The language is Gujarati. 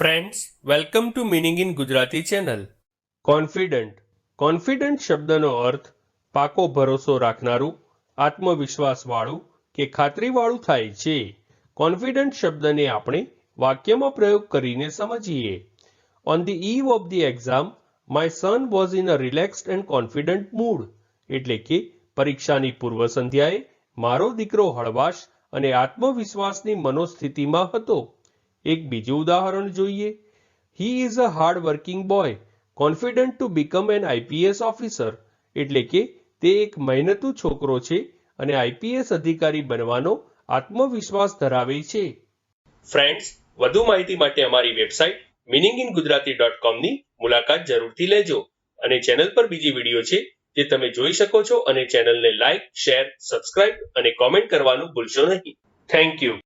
Friends welcome to meaning in Gujarati channel confident confident શબ્દનો અર્થ પાકો ભરોસો રાખનારું, આત્મવિશ્વાસવાળું કે ખાતરીવાળું થાય છે. કોન્ફિડન્ટ શબ્દને આપણે વાક્યમાં પ્રયોગ કરીને સમજીએ. On the eve of the exam my son was in a relaxed and confident mood એટલે કે પરીક્ષાની પૂર્વ સંધ્યાએ મારો દીકરો હળવાશ અને આત્મવિશ્વાસની મનોસ્થિતિમાં હતો. એક બીજું ઉદાહરણ જોઈએ. He is a hard working boy confident to become an IPS officer એટલે કે તે એક મહેનતુ છોકરો છે અને આઈપીએસ અધિકારી બનવાનો આત્મવિશ્વાસ ધરાવે છે. ફ્રેન્ડ્સ વધુ માહિતી માટે અમારી website meaning in Gujarati dot કોમની મુલાકાત જરૂરથી લેજો અને ચેનલ પર બીજી વીડિયો છે જે તમે જોઈ શકો છો અને ચેનલને લાઇક શેર સબસ્ક્રાઇબ અને કોમેન્ટ કરવાનું ભૂલશો નહીં. Thank you